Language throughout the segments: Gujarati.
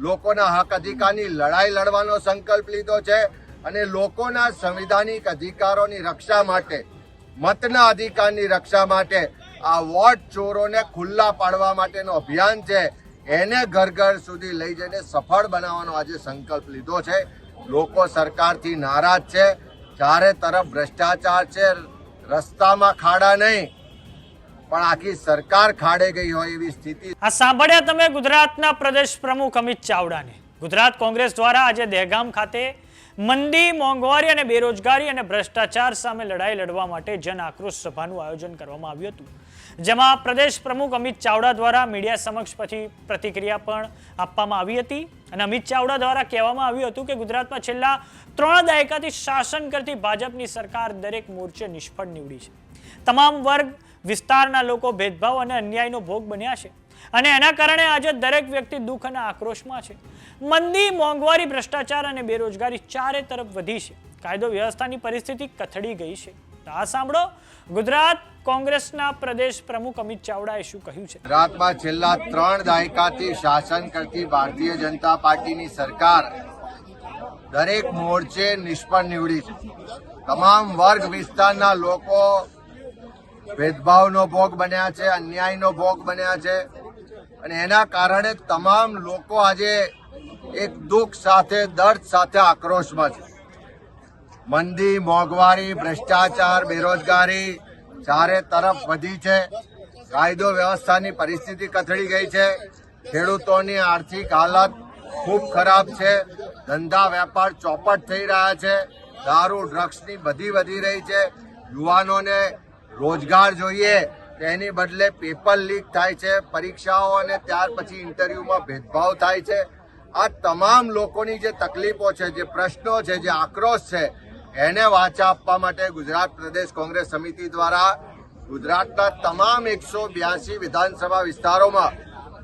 લોકોના હક અધિકારની લડાઈ લડવાનો સંકલ્પ લીધો છે અને લોકોના સંવિધાનિક અધિકારોની રક્ષા માટે, મતના અધિકારની રક્ષા માટે, આ વોટ ચોરોને ખુલ્લા પાડવા માટેનો અભિયાન છે, એને ઘર ઘર સુધી લઈ જઈને સફળ બનાવવાનો આજે સંકલ્પ લીધો છે. લોકો સરકારથી નારાજ છે, ચારે તરફ ભ્રષ્ટાચાર છે, રસ્તામાં ખાડા નહીં. પણ આખી સરકાર ખાડે ગઈ હોય એવી સ્થિતિ. આ સાંભળ્યા તમે ગુજરાતના પ્રદેશ પ્રમુખ અમિત ચાવડાને. ગુજરાત કોંગ્રેસ દ્વારા આજે દહેગામ ખાતે મંદી, મોંઘવારી અને બેરોજગારી અને ભ્રષ્ટાચાર સામે લડાઈ લડવા માટે જન આક્રોશ સભાનું આયોજન કરવામાં આવ્યું હતું. જેમાં પ્રદેશ પ્રમુખ અમિત ચાવડા દ્વારા મીડિયા સમક્ષ પછી પ્રતિક્રિયા પણ આપવામાં આવી હતી અને અમિત ચાવડા દ્વારા કહેવામાં આવ્યું હતું કે ગુજરાતમાં છેલ્લા ત્રણ દાયકાથી શાસન કરતી ભાજપની સરકાર દરેક મોરચે નિષ્ફળ નીવડી છે. તમામ વર્ગ વિસ્તારના લોકો ભેદભાવ અને અન્યાયનો ભોગ બન્યા છે. અને એના કારણે આજે દરેક વ્યક્તિ દુઃખ અને આક્રોશમાં છે. મંદી, મોંઘવારી, ભ્રષ્ટાચાર અને બેરોજગારી ચારે તરફ વધી છે. કાયદો વ્યવસ્થાની પરિસ્થિતિ કથળી ગઈ છે. આ સાંભળો. ગુજરાત કોંગ્રેસના પ્રદેશ પ્રમુખ અમિત ચાવડાએ શું કહ્યું છે? ગુજરાતમાં છેલ્લા ત્રણ દાયકાથી શાસન કરતી ભારતીય જનતા પાર્ટીની સરકાર દરેક મોરચે નિષ્ફળ નીવડી છે. તમામ વર્ગ વિસ્તારના લોકો ભેદભાવનો ભોગ બન્યા છે, અન્યાયનો ભોગ બન્યા છે અને એના કારણે તમામ લોકો આજે એક દુઃખ સાથે, દર્દ સાથે આક્રોશમાં છે. મંદી, મોંઘવારી, ભ્રષ્ટાચાર, બેરોજગારી ચારે તરફ વધી છે. કાયદો વ્યવસ્થાની પરિસ્થિતિ કથળી ગઈ છે. ખેડૂતોની આર્થિક હાલત ખૂબ ખરાબ છે. ધંધા વેપાર ચોપટ થઈ રહ્યા છે. દારૂ, ડ્રગ્સની બધી વધી રહી છે. યુવાનોને રોજગાર જોઈએ, તેની બદલે પેપર લીક થાય છે, પરીક્ષાઓ અને ત્યાર પછી ઇન્ટરવ્યુમાં ભેદભાવ થાય છે. આ તમામ લોકોની જે તકલીફો છે, જે પ્રશ્નો છે, જે આક્રોશ છે, એને વાચા આપવા માટે ગુજરાત પ્રદેશ કોંગ્રેસ સમિતિ દ્વારા ગુજરાતના તમામ એકસો બ્યાસી વિધાનસભા વિસ્તારોમાં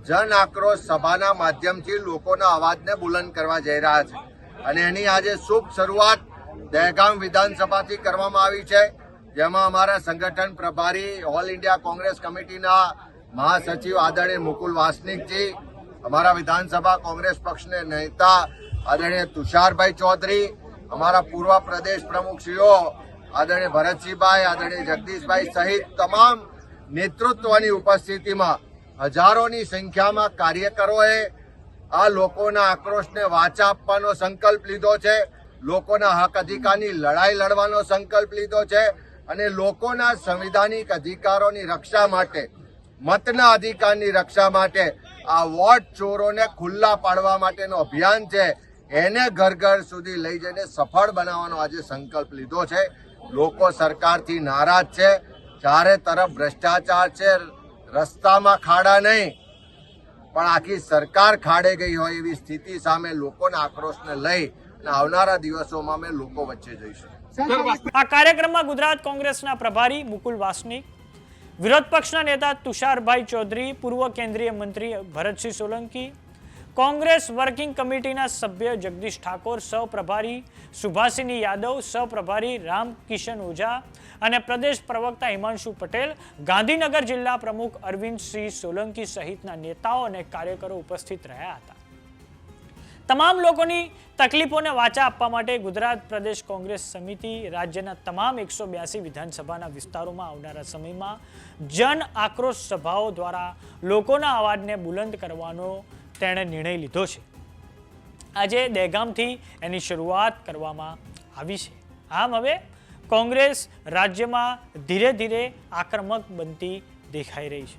જન આક્રોશ સભાના માધ્યમથી લોકોના અવાજને બુલંદ કરવા જઈ રહ્યા છે. અને એની આજે શુભ શરૂઆત દહેગામ વિધાનસભાથી કરવામાં આવી છે. જેમાં અમારા સંગઠન પ્રભારી ઓલ ઇન્ડિયા કોંગ્રેસ કમિટીના મહાસચિવ આદરણીય મુકુલ વાસનિકજી, અમારા વિધાનસભા કોંગ્રેસ પક્ષના નેતા આદરણીય તુષારભાઈ ચૌધરી, અમારા પૂર્વ પ્રદેશ પ્રમુખશ્રીઓ આદરણીય ભરતસિંહભાઈ આદરણીય જગદીશભાઈ સહિત તમામ નેતૃત્વની ઉપસ્થિતિમાં હજારોની સંખ્યામાં કાર્યકરોએ આ લોકોના આક્રોશને વાચા આપવાનો સંકલ્પ લીધો છે. લોકોના હક અધિકારની લડાઈ લડવાનો સંકલ્પ લીધો છે. અને લોકોના સંવિધાનિક અધિકારોની રક્ષા માટે, મતના અધિકારની રક્ષા માટે, આ વોટ ચોરોને ખુલ્લા પાડવા માટેનો અભિયાન છે, એને ઘર ઘર સુધી લઈ જઈને સફળ બનાવવાનો આજે સંકલ્પ લીધો છે. લોકો સરકારથી નારાજ છે, ચારે તરફ ભ્રષ્ટાચાર છે, રસ્તામાં ખાડા નહીં. પણ આખી સરકાર ખાડે ગઈ હોય એવી સ્થિતિ સામે લોકોના આક્રોશને લઈ આવનારા દિવસોમાં અમે લોકો વચ્ચે જઈશું. આ કાર્યક્રમમાં ગુજરાત કોંગ્રેસના પ્રભારી મુકુલ વાસનિક વિરોધ પક્ષના નેતા તુષારભાઈ ચૌધરી પૂર્વ કેન્દ્રીય મંત્રી ભરતસિંહ સોલંકી કોંગ્રેસ વર્કિંગ કમિટીના સભ્ય જગદીશ ઠાકોર સહપ્રભારી સુભાષિની યાદવ સહપ્રભારી રામ કિશન ઓઝા અને પ્રદેશ પ્રવક્તા હિમાંશુ પટેલ ગાંધીનગર જિલ્લા પ્રમુખ અરવિંદસિંહ સોલંકી સહિતના નેતાઓ અને કાર્યકરો ઉપસ્થિત રહ્યા હતા. તમામ લોકોની તકલીફોને વાચા આપવા માટે ગુજરાત પ્રદેશ કોંગ્રેસ સમિતિ રાજ્યના તમામ એકસો બ્યાસી વિધાનસભાના વિસ્તારોમાં આવનારા સમયમાં જન આક્રોશ સભાઓ દ્વારા લોકોના અવાજને બુલંદ કરવાનો તેણે નિર્ણય લીધો છે. આજે દહેગામથી એની શરૂઆત કરવામાં આવી છે. આમ હવે કોંગ્રેસ રાજ્યમાં ધીરે ધીરે આક્રમક બનતી દેખાઈ રહી છે.